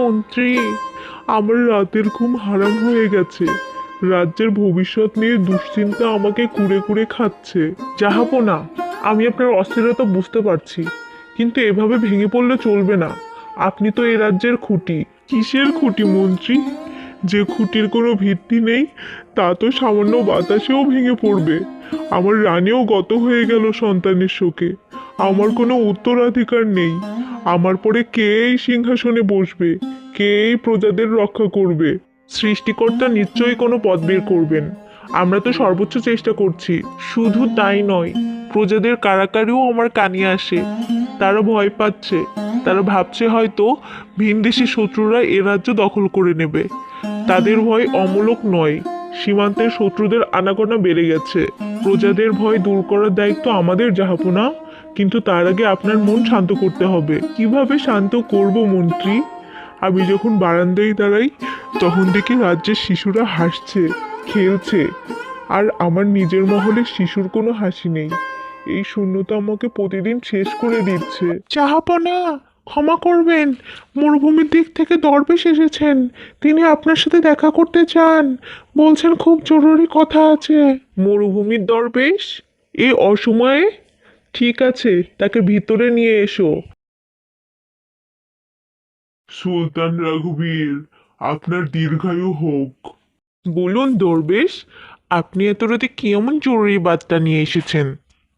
মন্ত্রী, আমার রাতের ঘুম হারাম হয়ে গেছে। রাজ্যের ভবিষ্যৎ নিয়ে দুশ্চিন্তা আমাকে কুড়ে কুড়ে খাচ্ছে। যাহাবো না, আমি আপনার অস্থিরতা বুঝতে পারছি। কিন্তু এভাবে ভেঙে পড়লে চলবে না। আপনি তো এ রাজ্যের খুঁটি। কিসের খুঁটি মন্ত্রী? যে খুঁটির কোনো ভিত্তি নেই, তা তো সামান্য বাতাসেও ভেঙে পড়বে। আমার রানীও গত হয়ে গেল সন্তানের শোকে। আমার কোনো উত্তরাধিকার নেই। আমার পরে কে এই সিংহাসনে বসবে? কে এই প্রজাদের রক্ষা করবে? সৃষ্টিকর্তা নিশ্চয়ই কোনো পদ বের করবেন। আমরা তো সর্বোচ্চ চেষ্টা করছি। শুধু তাই নয়, প্রজাদের কারাকারিও আমার কানে আসে। তারা ভয় পাচ্ছে। তারা ভাবছে হয়তো ভিনদেশি শত্রুরা এ রাজ্য দখল করে নেবে। তাদের ভয় অমূলক নয়। সীমান্তের শত্রুদের আনাগোনা বেড়ে গেছে। প্রজাদের ভয় দূর করার দায়িত্ব আমাদের, জাহাপনা। কিন্তু তার আগে আপনার মন শান্ত করতে হবে। কীভাবে শান্ত করব মন্ত্রী? আমি যখন বারান্দায় দাঁড়াই, তখন দেখি রাজ্যের শিশুরা হাসছে, খেলছে, আর আমার নিজের মহলে শিশুর কোনো হাসি নেই। এই শূন্যতা আমাকে প্রতিদিন শেষ করে দিচ্ছে। চাহাপনা, ক্ষমা করবেন, মরুভূমির দিক থেকে দরবেশ এসেছেন। তিনি আপনার সাথে দেখা করতে চান। বলছেন খুব জরুরি কথা আছে। মরুভূমির দরবেশ? এই অসময়ে ঠিক আছে তাকে ভিতরে নিয়ে এসো। সুলতান রঘুবীর আপনার দীর্ঘায়ু হোক। বলুন দরবেশ আপনি এত রাতে কি এমন জরুরি বার্তা নিয়ে এসেছেন?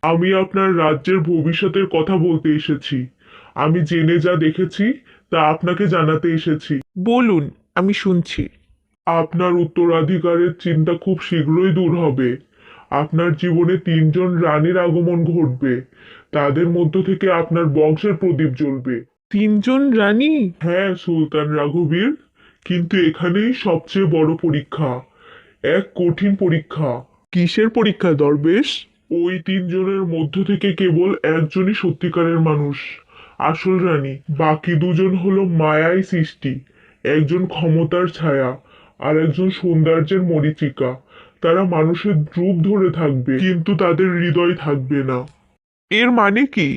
আমি আপনার রাজ্যের ভবিষ্যতের কথা বলতে এসেছি। আমি জেনে যা দেখেছি তা আপনাকে জানাতে এসেছি। বলুন আমি শুনছি। আপনার উত্তরাধিকারের চিন্তা খুব শীঘ্রই দূর হবে। আপনার জীবনে তিনজন রানীর আগমন ঘটবে। তাদের মধ্য থেকে আপনার বংশের প্রদীপ জ্বলবে। তিনজন রানী? হ্যাঁ সুলতান রাঘবীর কিন্তু এখানেই সবচেয়ে বড় পরীক্ষা। এক কঠিন পরীক্ষা। কিসের পরীক্ষা দরবেশ? ওই তিনজনের মধ্য থেকে কেবল একজনই সত্যিকারের মানুষ আসল রানী। বাকি দুজন হলো মায়াই সৃষ্টি। একজন ক্ষমতার ছায়া আর একজন সৌন্দর্যের মরিচিকা। তারা মানুষের রূপ ধরে থাকবে, কিন্তু তাদের হৃদয় থাকবে না। এর মানে কি?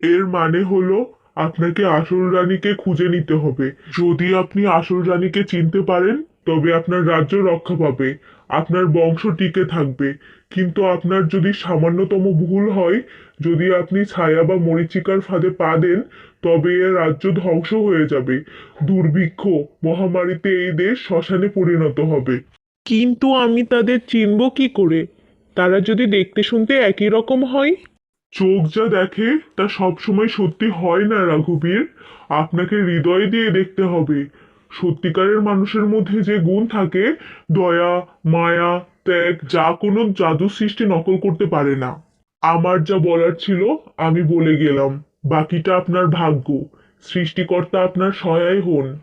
এর মানে হলো, আপনাকে আসল রানীকে খুঁজে নিতে হবে। যদি আপনি আসল রানীকে চিনতে পারেন, তবে আপনার রাজ্য রক্ষা পাবে, আপনার বংশ টিকে থাকবে। কিন্তু আপনার যদি সামান্যতম ভুল হয়, যদি আপনি ছায়া বা মরিচিকার ফাঁদে পা দেন, তবে এ রাজ্য ধ্বংস হয়ে যাবে। দুর্ভিক্ষ মহামারীতে এই দেশ শ্মশানে পরিণত হবে। কিন্তু আমি তাদের চিনব কি করে? তারা যদি দেখতে শুনতে একই রকম হয়? চোখ যা দেখে, তা সবসময় সত্যি হয় না, রাঘবীর। আপনাকে হৃদয় দিয়ে দেখতে হবে। সত্যিকারের মানুষের মধ্যে যে গুণ থাকে, দয়া, মায়া, ত্যাগ, যা কোনো জাদু সৃষ্টি নকল করতে পারে না। আমার যা বলার ছিল, আমি বলে গেলাম। বাকিটা আপনার ভাগ্য। সৃষ্টিকর্তা আপনার সহায় হন।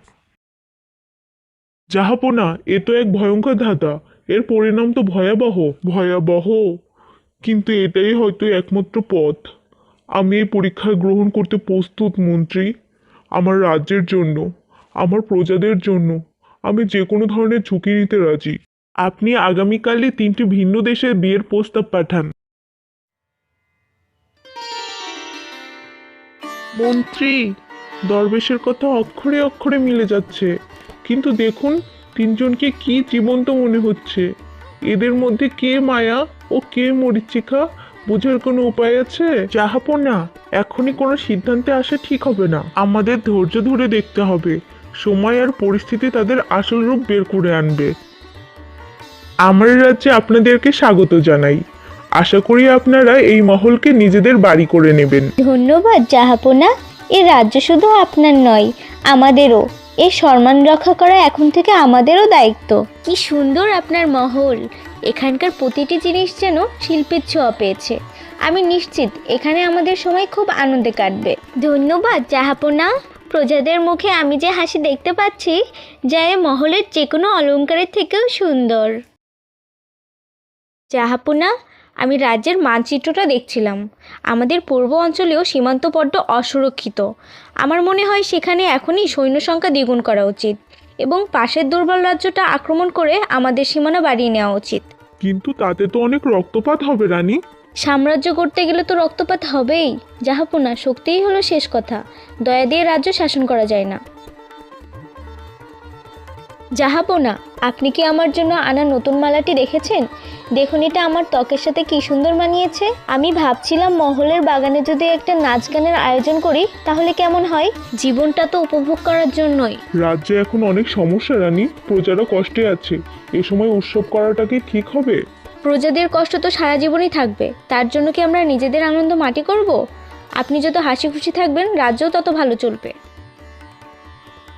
যাহাপনা, এ তো এক ভয়ঙ্কর ধাঁধা এর পরিণাম তো ভয়াবহ ভয়াবহ। কিন্তু এটাই হয়তো একমাত্র পথ। আমি এই পরীক্ষায় গ্রহণ করতে প্রস্তুত, মন্ত্রী। আমার রাজ্যের জন্য, আমার প্রজাদের জন্য, আমি যে কোনো ধরনের ঝুঁকি নিতে রাজি। আপনি আগামীকালে তিনটি ভিন্ন দেশে বিয়ের প্রস্তাব পাঠান। মন্ত্রী, দরবেশের কথা অক্ষরে অক্ষরে মিলে যাচ্ছে। কিন্তু দেখুন, তিনজনকে কি জীবন্ত মনে হচ্ছে। এদের মধ্যে কে মায়া ও কে মরিচিকা বোঝার কোনো উপায় আছে? না এখনই কোনো সিদ্ধান্তে আসা ঠিক হবে না। আমাদের ধৈর্য ধরে দেখতে হবে। সময় আর পরিস্থিতি তাদের আসল রূপ বের করে আনবে। আমার রাজ্যে আপনাদেরকে স্বাগত জানাই। আশা করি আপনারা এই মহলকে নিজেদের বাড়ি করে নেবেন। ধন্যবাদ জাহাপনা এ রাজ্য শুধু আপনার নয়, আমাদেরও। এ সম্মান রক্ষা করা এখন থেকে আমাদেরও দায়িত্ব। কি সুন্দর আপনার মহল। এখানকার প্রতিটি জিনিস যেন শিল্পের ছোঁয়া পেয়েছে। আমি নিশ্চিত এখানে আমাদের সময় খুব আনন্দে কাটবে। ধন্যবাদ জাহাপনা। প্রজাদের মুখে আমি যে হাসি দেখতে পাচ্ছি যা এ মহলের যে কোনো অলংকারের থেকেও সুন্দর। জাহাপনা আমি রাজ্যের মানচিত্রটা দেখছিলাম। আমাদের পূর্ব অঞ্চলেও সীমান্ত বড্ড অসুরক্ষিত। আমার মনে হয় সেখানে এখনই সৈন্য সংখ্যা দ্বিগুণ করা উচিত এবং পাশের দুর্বল রাজ্যটা আক্রমণ করে আমাদের সীমানা বাড়িয়ে নেওয়া উচিত। কিন্তু তাতে তো অনেক রক্তপাত হবে রানী। সাম্রাজ্য করতে গেলে তো রক্তপাত হবেই। যাহাপনা শক্তিই হলো শেষ কথা। দয়া দিয়ে রাজ্য শাসন করা যায় না। যাহাবো না আপনি কি আমার জন্য আনা নতুন মালাটি দেখেছেন দেখুন এটা আমার ত্বকের সাথে কি সুন্দর মানিয়েছে। আমি ভাবছিলাম মহলের বাগানে যদি একটা নাচ গানের আয়োজন করি তাহলে কেমন হয়? জীবনটা তো উপভোগ করার জন্যই। রাজ্যে এখন অনেক সমস্যা রানী। প্রজারা কষ্টে আছে। এ সময় উৎসব করাটা কি ঠিক হবে? প্রজাদের কষ্ট তো সারা জীবনই থাকবে। তার জন্য কি আমরা নিজেদের আনন্দ মাটি করব? আপনি যত হাসি খুশি থাকবেন রাজ্যও তত ভালো চলবে।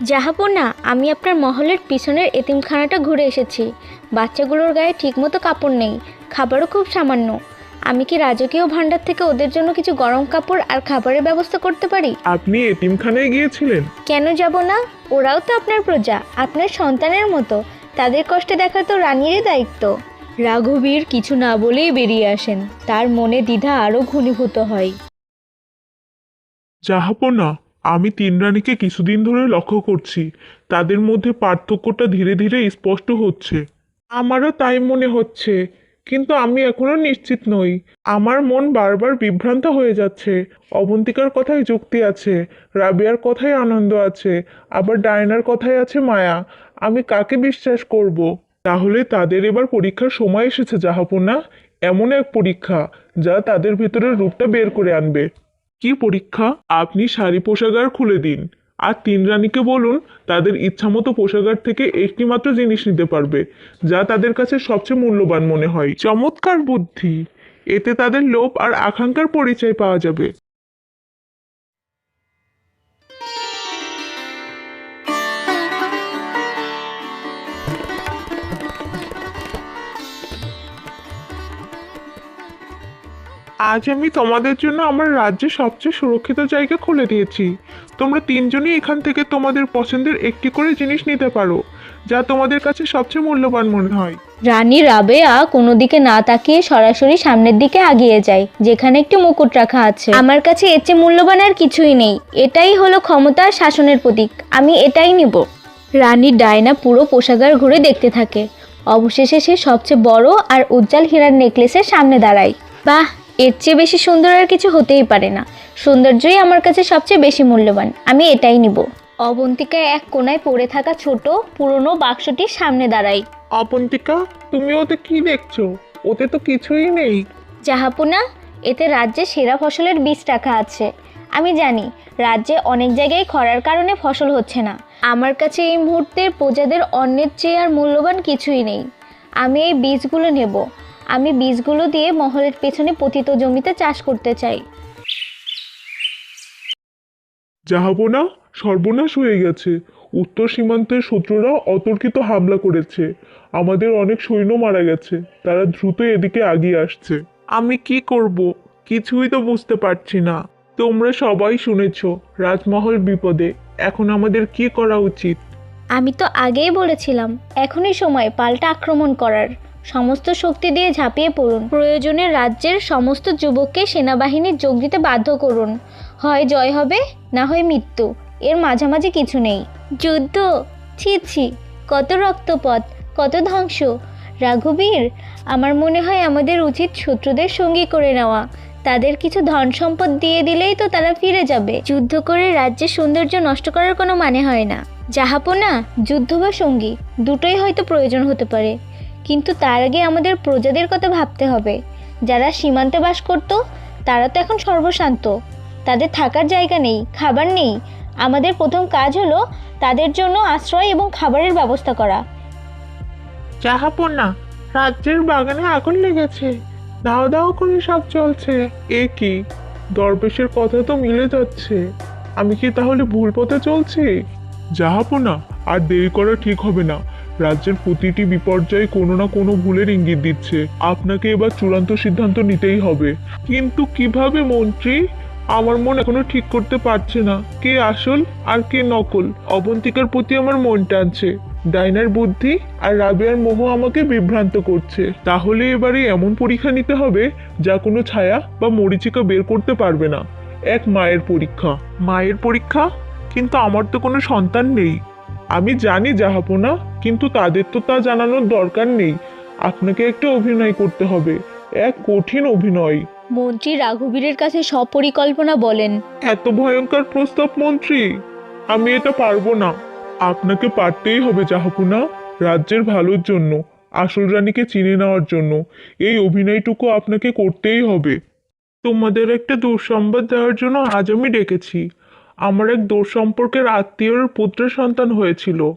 যাহাবো না আমি আপনার মহলের পিছনের এতিমখানাটা ঘুরে এসেছি। বাচ্চাগুলোর গায়ে ঠিকমতো কাপড় নেই খাবারও খুব সামান্য। আমি কি রাজকীয় ভাণ্ডার থেকে ওদের জন্য কিছু গরম কাপড় আর খাবারের ব্যবস্থা করতে পারি? আপনি এতিমখানায় গিয়েছিলেন? কেন যাব না? ওরাও তো আপনার প্রজা আপনার সন্তানের মতো। তাদের কষ্টে দেখা তো রানীরই দায়িত্ব। রাঘবীর কিছু না বলেই বেরিয়ে আসেন। তার মনে দ্বিধা আরও ঘনীভূত হয়। জাহাপনা আমি তিন রানীকে কিছুদিন ধরে লক্ষ্য করছি। তাদের মধ্যে পার্থক্যটা ধীরে ধীরে স্পষ্ট হচ্ছে। আমারও তাই মনে হচ্ছে, কিন্তু আমি এখনও নিশ্চিত নই। আমার মন বারবার বিভ্রান্ত হয়ে যাচ্ছে। অবন্তিকার কথায় যুক্তি আছে, রাবিয়ার কথায় আনন্দ আছে, আবার ডায়নার কথায় আছে মায়া। আমি কাকে বিশ্বাস করব? তাহলে তাদের এবার পরীক্ষার সময় এসেছে জাহাপনা এমন এক পরীক্ষা, যা তাদের ভেতরের রূপটা বের করে আনবে। কি পরীক্ষা? আপনি শাড়ি পোশাকার খুলে দিন। আর তিন রানীকে বলুন, তাদের ইচ্ছামতো পোশাকার থেকে একটি মাত্র জিনিস নিতে পারবে, যা তাদের কাছে সবচেয়ে মূল্যবান মনে হয়। চমৎকার বুদ্ধি! এতে তাদের লোভ আর আকাঙ্ক্ষার পরিচয় পাওয়া যাবে। আজ আমি তোমাদের জন্য আমার রাজ্যের সবচেয়ে সুরক্ষিত জায়গা খুলে দিয়েছি। তোমরা তিনজনই এখান থেকে তোমাদের পছন্দের একটি করে জিনিস নিতে পারো, যা তোমাদের কাছে সবচেয়ে মূল্যবান মনে হয়। রানী রাবেয়া কোনো দিকে না তাকিয়ে সরাসরি সামনের দিকে আগিয়ে যায়, যেখানে একটি মুকুট রাখা আছে। আমার কাছে এর চেয়ে মূল্যবান আর কিছুই নেই, এটাই হলো ক্ষমতা আর শাসনের প্রতীক, আমি এটাই নিব। রানী ডায়না পুরো পোশাকার ঘুরে দেখতে থাকে। অবশেষে সে সবচেয়ে বড় আর উজ্জ্বল হীরার নেকলেসের সামনে দাঁড়ায়। বাহ এর চেয়ে বেশি সুন্দর আর কিছু হতেই পারে না। সৌন্দর্যই আমার কাছে সবচেয়ে বেশি মূল্যবান। আমি এটাই নিব। অবন্তিকা এক কোনায় পড়ে থাকা ছোট পুরনো বাক্সটির সামনে দাঁড়ায়। অবন্তিকা তুমি ওতে কি দেখছ? ওতে তো কিছুই নেই। জাহাপুনা এতে রাজ্যে সেরা ফসলের বীজ রাখা আছে। আমি জানি রাজ্যে অনেক জায়গায় খরার কারণে ফসল হচ্ছে না। আমার কাছে এই মুহূর্তে প্রজাদের অন্যের চেয়ে আর মূল্যবান কিছুই নেই। আমি এই বীজগুলো নেব। আমি বীজগুলো দিয়ে মহলের পেছনে পতিত জমিতে চাষ করতে চাই। জাহাবনা সর্বনাশ হয়ে গেছে। উত্তর সীমান্তের শত্রুরা অতর্কিত হামলা করেছে। আমাদের অনেক সৈন্য মারা গেছে। তারা দ্রুত এদিকে আগিয়ে আসছে। আমি কি করব? কিছুই তো বুঝতে পারছি না। তোমরা সবাই শুনেছ রাজমহল বিপদে। এখন আমাদের কি করা উচিত? আমি তো আগেই বলেছিলাম এখনই সময় পাল্টা আক্রমণ করার। সমস্ত শক্তি দিয়ে ঝাঁপিয়ে পড়ুন। প্রয়োজনে রাজ্যের সমস্ত যুবককে সেনাবাহিনীর যোগ দিতে বাধ্য করুন। হয় জয় হবে, না হয় মৃত্যু। এর মাঝামাঝি কিছু নেই। যুদ্ধ? ছি ছি। কত রক্তপথ, কত ধ্বংস। রাঘবীর, আমার মনে হয় আমাদের উচিত শত্রুদের সঙ্গী করে নেওয়া। তাদের কিছু ধন সম্পদ দিয়ে দিলেই তো তারা ফিরে যাবে। যুদ্ধ করে রাজ্যের সৌন্দর্য নষ্ট করার কোনো মানে হয় না। জাহাপনা যুদ্ধ বা সঙ্গী, দুটোই হয়তো প্রয়োজন হতে পারে। কিন্তু তার আগে আমাদের প্রজাদের কথা ভাবতে হবে। যারা সীমান্তে বাস করত, তারা তো এখন সর্বশান্ত। তাদের থাকার জায়গা নেই, খাবার নেই। আমাদের প্রথম কাজ হলো তাদের জন্য আশ্রয় এবং খাবারের ব্যবস্থা করা। জাহাপনা রাজ্যের বাগানে আগুন লেগেছে। দাও দাও করে সব চলছে। এ কি? দরবেশের কথা তো মিলে যাচ্ছে। আমি কি তাহলে ভুল পথে চলছি? জাহাপনা আর দেরি করা ঠিক হবে না। রাজ্যের প্রতিটি বিপর্যয়ে কোনো না কোনো ভুলের ইঙ্গিত দিচ্ছে। আপনাকে এবার চূড়ান্ত সিদ্ধান্ত নিতেই হবে। কিন্তু কীভাবে, মন্ত্রী? আমার মন এখনও ঠিক করতে পারছে না। কে আসল আর কে নকল? অবন্তিকার প্রতি আমার মন টানছে। ডাইনার বুদ্ধি আর রাবিয়ার মোহ আমাকে বিভ্রান্ত করছে। তাহলে এবারে এমন পরীক্ষা নিতে হবে যা কোনো ছায়া বা মরিচিকা বের করতে পারবে না। এক মায়ের পরীক্ষা। মায়ের পরীক্ষা? কিন্তু আমার তো কোনো সন্তান নেই। আমি জানি জাহাপনা কিন্তু তাদের তো তা জানানোর দরকার নেই। আপনাকে একটা অভিনয় করতে হবে। এক কঠিন অভিনয়। মন্ত্রী রাঘবীরের কাছে সপরিকল্পনা বলেন। এত ভয়ঙ্কর প্রস্তাব মন্ত্রী! আমি এটা পারব না। আপনাকে পারতেই হবে জাহাপুনা রাজ্যের ভালোর জন্য আসল রানীকে চিনে নেওয়ার জন্য। এই অভিনয়টুকু আপনাকে করতেই হবে। তোমাদের একটা দুঃসংবাদ দেওয়ার জন্য আজ আমি ডেকেছি। আমার এক দূর সম্পর্কের আত্মীয়র পুত্র সন্তান হয়েছিল।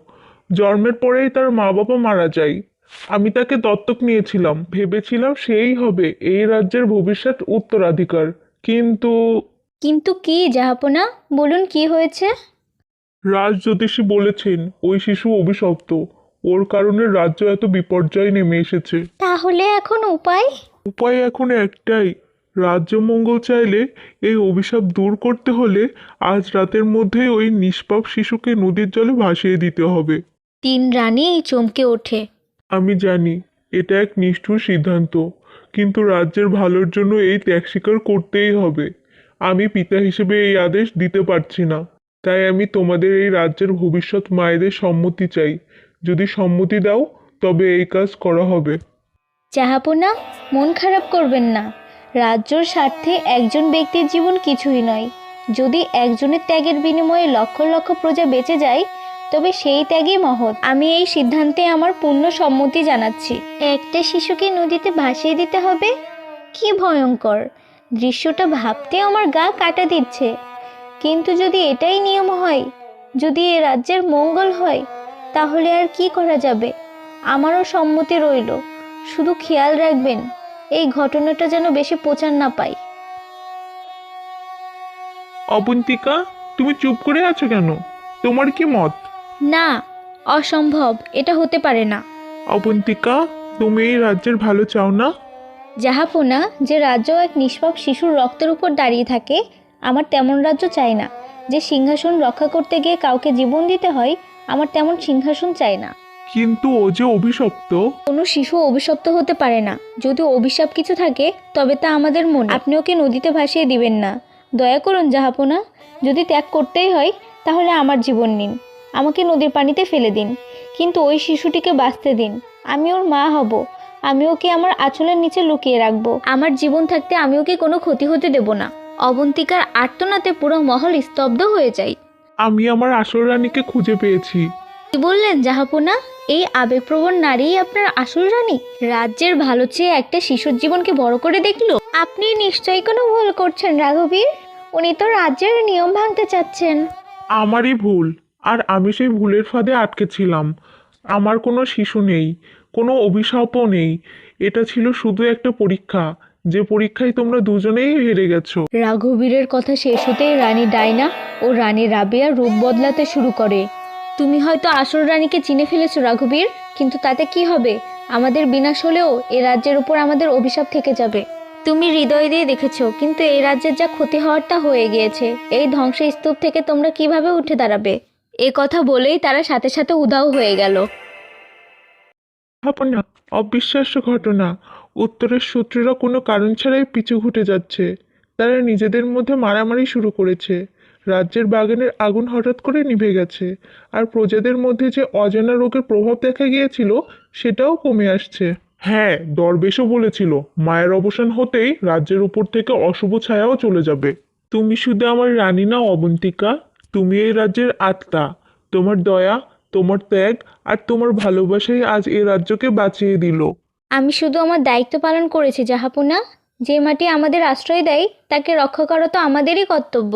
জন্মের পরেই তার মা বাবা মারা যায়। আমি তাকে দত্তক নিয়েছিলাম। ভেবেছিলাম সেই হবে এই রাজ্যের ভবিষ্যৎ উত্তরাধিকার। কিন্তু কিন্তু কি জাহাপনা বলুন কি হয়েছে? রাজ জ্যোতিষী বলেছেন ওই শিশু অভিশপ্ত। ওর কারণে রাজ্য এত বিপর্যয় নেমে এসেছে। তাহলে এখন উপায়? উপায় এখন একটাই রাজ্য মঙ্গল চাইলে এই অভিশাপ দূর করতে হলে আজ রাতের মধ্যেই ওই নিষ্পাপ শিশুকে নদীর জলে ভাসিয়ে দিতে হবে। তিন রানী চমকে ওঠে। আমি জানি এটা এক নিষ্ঠুর সিদ্ধান্ত কিন্তু রাজ্যের ভালোর জন্য এই ত্যাগ স্বীকার করতেই হবে। আমি পিতা হিসেবে এই আদেশ দিতে পারছি না। তাই আমি তোমাদের এই রাজ্যের ভবিষ্যৎ মায়েদের সম্মতি চাই। যদি সম্মতি দাও তবে এই কাজ করা হবে। জাহাপনা মন খারাপ করবেন না। রাজ্যর স্বার্থে একজন ব্যক্তির জীবন কিছুই নয়। যদি একজনের ত্যাগের বিনিময়ে লক্ষ লক্ষ প্রজা বেঁচে যায়, তবে সেই ত্যাগই মহৎ। আমি এই সিদ্ধান্তে আমার পূর্ণ সম্মতি জানাচ্ছি। একটা শিশুকে নদীতে ভাসিয়ে দিতে হবে? কি ভয়ঙ্কর! দৃশ্যটা ভাবতে আমার গা কাটা দিচ্ছে। কিন্তু যদি এটাই নিয়ম হয়, যদি এ রাজ্যের মঙ্গল হয়, তাহলে আর কি করা যাবে? আমারও সম্মতি রইল। শুধু খেয়াল রাখবেন। এই ঘটনাটা যেন বেশি প্রচার না পাই অবন্তিকা তুমি চুপ করে আছো কেন? তোমার কি মত? না অসম্ভব এটা হতে পারে না। অবন্তিকা তুমি এই রাজ্যের ভালো চাও না? জাহাপনা যে রাজ্য এক নিষ্পাপ শিশুর রক্তের উপর দাঁড়িয়ে থাকে আমার তেমন রাজ্য চাই না। যে সিংহাসন রক্ষা করতে গিয়ে কাউকে জীবন দিতে হয় আমার তেমন সিংহাসন চাই না। কিন্তু ও যে অভিশপ্ত? কোনো শিশু অভিশপ্ত হতে পারে না। যদি অভিশাপ কিছু থাকে তবে তা আমাদের মনে। আপনি ওকে নদীতে ভাসিয়ে দিবেন না। দয়া করুন জাহাপনা। যদি ত্যাগ করতেই হয় তাহলে আমার জীবন নিন। আমাকে নদীর পানিতে ফেলে দিন। কিন্তু ওই শিশুটিকে বাঁচতে দিন। আমি ওর মা হব। আমি ওকে আমার আঁচলের নিচে লুকিয়ে রাখব। আমার জীবন থাকতে আমি ওকে কোনো ক্ষতি হতে দেব না। অবন্তিকার আর্তনাতে পুরো মহল স্তব্ধ হয়ে যায়। আমি আমার আসল রানীকে খুঁজে পেয়েছি। কি বললেন জাহাপনা? এই আবেগপ্রবণ নারীই আপনার আসল রানী? রাজ্যের ভালো চেয়ে একটা শিশুর জীবনকে বড় করে দেখল? আপনি নিশ্চয়ই কোনো ভুল করছেন রাঘবীর। উনি তো রাজ্যের নিয়ম ভাঙতে চাচ্ছেন। আমারই ভুল আর আমি সেই ভুলের ফাঁদে আটকে ছিলাম। আমার কোনো শিশু নেই কোনো অভিশাপও নেই। এটা ছিল শুধু একটা পরীক্ষা যে পরীক্ষায় তোমরা দুজনেই হেরে গেছো। রাঘবীরের কথা শেষ হতেই রানী ডাইনা ও রানী রাবিয়া রূপ বদলাতে শুরু করে। তুমি হয়তো আসল রানীকে চিনে ফেলেছো, রাঘবীর। কিন্তু তাতে কি হবে? আমাদের বিনাশ হলেও এ রাজ্যের উপর আমাদের অভিশাপ থেকে যাবে। তুমি হৃদয় দিয়ে দেখেছ, কিন্তু এই রাজ্যের যা ক্ষতি হওয়ার তা হয়ে গিয়েছে। এই ধ্বংসের স্তূপ থেকে তোমরা কীভাবে উঠে দাঁড়াবে? এ কথা বলেই তারা সাথে সাথে উধাও হয়ে গেল। অবিশ্বাস্য ঘটনা। উত্তরের শত্রুরা কোনো কারণ ছাড়াই পিছু ঘুটে যাচ্ছে। তারা নিজেদের মধ্যে মারামারি শুরু করেছে। রাজ্যের বাগানের আগুন হঠাৎ করে নিভে গেছে। আর প্রজাদের মধ্যে যে অজানা রোগের প্রভাব দেখা গিয়েছিল সেটাও কমে আসছে। হ্যাঁ দরবেশও বলেছিল মায়ের অবসান হতেই রাজ্যের উপর থেকে অশুভ ছায়াও চলে যাবে। তুমি শুধু আমার রানী না অবন্তিকা তুমি এই রাজ্যের আত্মা। তোমার দয়া তোমার ত্যাগ আর তোমার ভালোবাসাই আজ এই রাজ্যকে বাঁচিয়ে দিল। আমি শুধু আমার দায়িত্ব পালন করেছি জাহাপুনা। যে মাটি আমাদের আশ্রয় দেয় তাকে রক্ষা করা তো আমাদেরই কর্তব্য।